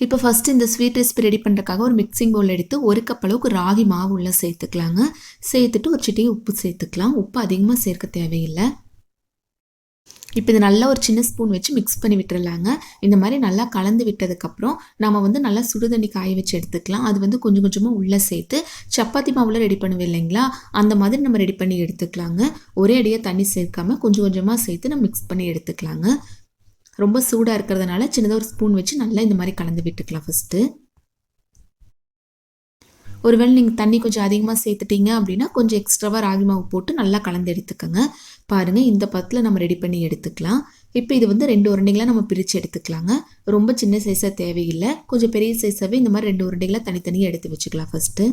இப்போ ஃபஸ்ட்டு இந்த sweet recipe ready பண்ணுறதுக்காக ஒரு மிக்சிங் பவுல் எடுத்து ஒரு கப் அளவுக்கு ராகி மாவு உள்ளே சேர்த்துக்கலாங்க. சேர்த்துட்டு ஒரு சிட்டியை உப்பு சேர்த்துக்கலாம். உப்பு அதிகமாக சேர்க்க தேவையில்லை. இப்போ இது நல்லா ஒரு சின்ன ஸ்பூன் வச்சு மிக்ஸ் பண்ணி விட்டுறலாங்க. இந்த மாதிரி நல்லா கலந்து விட்டதுக்கப்புறம் நம்ம வந்து நல்லா சுடுதண்ணி காய வச்சு எடுத்துக்கலாம். அது வந்து கொஞ்சம் கொஞ்சமாக உள்ளே சேர்த்து சப்பாத்தி மாவில் ரெடி பண்ணுவோம் இல்லைங்களா? அந்த மாதிரி நம்ம ரெடி பண்ணி எடுத்துக்கலாங்க. ஒரே அடியாக தண்ணி சேர்க்காம கொஞ்சம் கொஞ்சமாக சேர்த்து நம்ம மிக்ஸ் பண்ணி எடுத்துக்கலாங்க. ரொம்ப சூடாக இருக்கிறதுனால சின்னதாக ஒரு ஸ்பூன் வச்சு நல்லா இந்த மாதிரி கலந்து விட்டுக்கலாம் ஃபஸ்ட்டு ஒருவேளை நீங்கள் தண்ணி கொஞ்சம் அதிகமாக சேர்த்துட்டீங்க அப்படின்னா கொஞ்சம் எக்ஸ்ட்ராவாக ராகி மாவு போட்டு நல்லா கலந்து எடுத்துக்கோங்க. பாருங்கள் இந்த பத்தில் நம்ம ரெடி பண்ணி எடுத்துக்கலாம். இப்போ இது வந்து ரெண்டு உருண்டைகளாக நம்ம பிரித்து எடுத்துக்கலாங்க. ரொம்ப சின்ன சைஸாக தேவையில்லை. கொஞ்சம் பெரிய சைஸாகவே இந்த மாதிரி ரெண்டு உருண்டைகளாக தனித்தனியாக எடுத்து வச்சுக்கலாம் ஃபஸ்ட்டு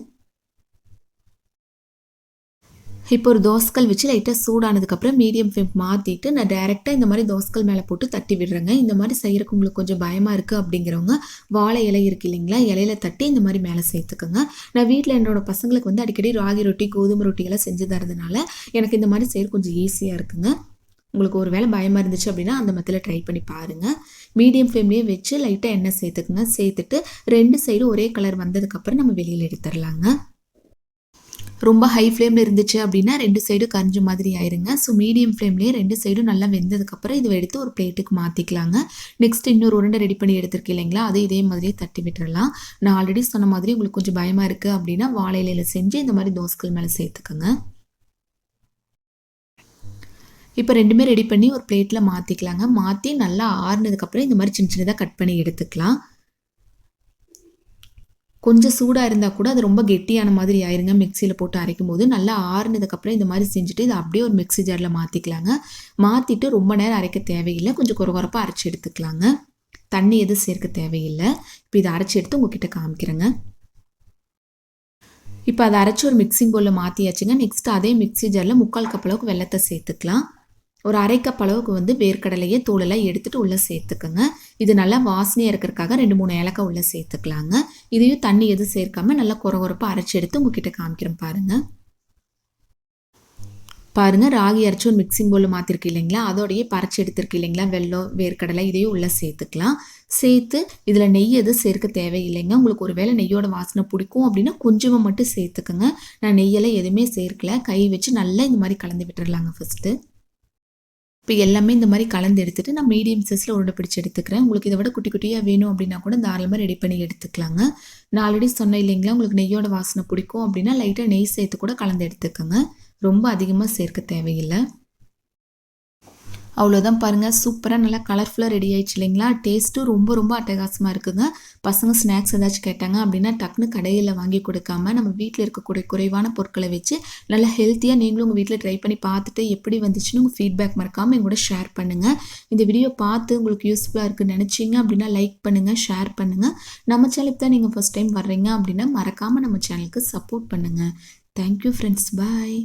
இப்போ ஒரு தோசைக்கல் வச்சு லைட்டாக சூடானதுக்கப்புறம் மீடியம் ஃப்ளேம் மாற்றிட்டு நான் டேரெக்டாக இந்த மாதிரி தோசைக்கல் மேலே போட்டு தட்டி விடுறேங்க. இந்த மாதிரி செய்கிறக்கு உங்களுக்கு கொஞ்சம் பயமாக இருக்குது அப்படிங்கிறவங்க வாழை இலை இருக்குது இல்லைங்களா இலையில தட்டி இந்த மாதிரி மேலே சேர்த்துக்கோங்க. நான் வீட்டில் என்னோட பசங்களுக்கு வந்து அடிக்கடி ராகி ரொட்டி கோதுமை ரொட்டியெல்லாம் செஞ்சு தரதுனால எனக்கு இந்த மாதிரி செய்ய கொஞ்சம் ஈஸியாக இருக்குங்க. உங்களுக்கு ஒரு வேளை பயமாக இருந்துச்சு அப்படின்னா அந்த மத்தியில் ட்ரை பண்ணி பாருங்கள் மீடியம் ஃப்ளேம்லேயே வச்சு லைட்டாக எண்ணெய் சேர்த்துக்குங்க. சேர்த்துட்டு ரெண்டு சைடும் ஒரே கலர் வந்ததுக்கப்புறம் நம்ம வெளியில் எடுத்துடலாங்க. ரொம்ப ஹை ஃப்ளேமில் இருந்துச்சு அப்படின்னா ரெண்டு சைடும் கரிஞ்ச மாதிரி ஆயிருங்க. ஸோ மீடியம் ஃப்ளேம்லேயே ரெண்டு சைடும் நல்லா வெந்ததுக்கப்புறம் இதை எடுத்து ஒரு பிளேட்டுக்கு மாற்றிக்கலாங்க நெக்ஸ்ட் இன்னொரு உருண்டை ரெடி பண்ணி எடுத்திருக்கேன் இல்லைங்களா? அதை இதே மாதிரியே தட்டி விட்டுறலாம். நான் ஆல்ரெடி சொன்ன மாதிரி உங்களுக்கு கொஞ்சம் பயமாக இருக்குது அப்படின்னா வாழை இலையில் செஞ்சு இந்த மாதிரி தோசைகள் மேலே சேர்த்துக்கோங்க. இப்போ ரெண்டுமே ரெடி பண்ணி ஒரு பிளேட்டில் மாற்றிக்கலாங்க மாற்றி நல்லா ஆறுனதுக்கப்புறம் இந்த மாதிரி சின்ன சின்னதாக கட் பண்ணி எடுத்துக்கலாம். கொஞ்சம் சூடாக இருந்தால் கூட அது ரொம்ப கெட்டியான மாதிரி ஆயிருங்க. மிக்சியில் போட்டு அரைக்கும் போது நல்லா ஆறுனதுக்கப்புறம் இந்த மாதிரி செஞ்சுட்டு இதை அப்படியே ஒரு மிக்சி ஜாரில் மாற்றிக்கலாங்க மாற்றிட்டு ரொம்ப நேரம் அரைக்க தேவையில்லை. கொஞ்சம் குறகுறப்பாக அரைச்சி எடுத்துக்கலாங்க. தண்ணி எதுவும் சேர்க்க தேவையில்லை. இப்போ இதை அரைச்சி எடுத்து உங்ககிட்ட காமிக்கிறேங்க. இப்போ அதை அரைச்சி ஒரு மிக்சிங் பவுலில் மாற்றியாச்சுங்க நெக்ஸ்ட் அதே மிக்சி ஜாரில் முக்கால் கப் அளவுக்கு வெள்ளத்தை சேர்த்துக்கலாம். ஒரு அரை கப் அளவுக்கு வந்து வேர்க்கடலையே தூளெல்லாம் எடுத்துகிட்டு உள்ளே சேர்த்துக்கோங்க. இது நல்லா வாசனையாக இருக்கிறதுக்காக ரெண்டு மூணு ஏலக்காய் உள்ளே சேர்த்துக்கலாங்க. இதையும் தண்ணி எதுவும் சேர்க்காம நல்லா குறை குறப்பாக அரைச்சி எடுத்து உங்ககிட்ட காமிக்கிறேன் பாருங்கள் பாருங்கள் ராகி அரைச்சி ஒரு மிக்சிங் போல் மாற்றிருக்கு இல்லைங்களா? அதோடையே பறச்சு எடுத்துருக்கு இல்லைங்களா? வெள்ளம் வேர்க்கடலை இதையும் உள்ளே சேர்த்துக்கலாம். சேர்த்து இதில் நெய் எதுவும் சேர்க்க தேவையில்லைங்க. உங்களுக்கு ஒரு வேளை நெய்யோட வாசனை பிடிக்கும் அப்படின்னா கொஞ்சமாக மட்டும் சேர்த்துக்கோங்க. நான் நெய்யெல்லாம் எதுவுமே சேர்க்கல. கை வச்சு நல்லா இந்த மாதிரி கலந்து விட்டுடலாங்க ஃபஸ்ட்டு இப்போ எல்லாமே இந்த மாதிரி கலந்து எடுத்துகிட்டு நான் மீடியம் சைஸில் உருண்டை பிடிச்சி எடுத்துக்கிறேன். உங்களுக்கு இதை விட குட்டி குட்டியாக வேணும் அப்படின்னா கூட தாராளமாக ரெடி பண்ணி எடுத்துக்கலாங்க. நான் ஆல்ரெடி சொன்னேன் இல்லைங்களா உங்களுக்கு நெய்யோட வாசனை பிடிக்கும் அப்படின்னா லைட்டாக நெய் சேர்த்து கூட கலந்து எடுத்துக்கோங்க. ரொம்ப அதிகமாக சேர்க்க தேவையில்லை. அவ்வளோதான் பாருங்கள் சூப்பராக நல்லா கலர்ஃபுல்லாக ரெடி ஆயிடுச்சு இல்லைங்களா? டேஸ்ட்டும் ரொம்ப ரொம்ப அட்டகாசமாக இருக்குங்க. பசங்க ஸ்நாக்ஸ் ஏதாச்சும் கேட்டாங்க அப்படின்னா டக்குன்னு கடையில் வாங்கி கொடுக்காம நம்ம வீட்டில் இருக்கக்கூடிய குறைவான பொருட்களை வச்சு நல்லா ஹெல்த்தியாக நீங்களும் உங்கள் வீட்டில் ட்ரை பண்ணி பார்த்துட்டு எப்படி வந்துச்சுன்னு உங்கள் ஃபீட்பேக் மறக்காமல் எங்கூட ஷேர் பண்ணுங்கள் இந்த வீடியோ பார்த்து உங்களுக்கு யூஸ்ஃபுல்லாக இருக்குன்னு நினச்சிங்க அப்படின்னா லைக் பண்ணுங்கள் ஷேர் பண்ணுங்கள் நம்ம சேனலுக்கு தான் நீங்கள் ஃபஸ்ட் டைம் வர்றீங்க அப்படின்னா மறக்காமல் நம்ம சேனலுக்கு சப்போர்ட் பண்ணுங்கள் தேங்க்யூ ஃப்ரெண்ட்ஸ் பாய்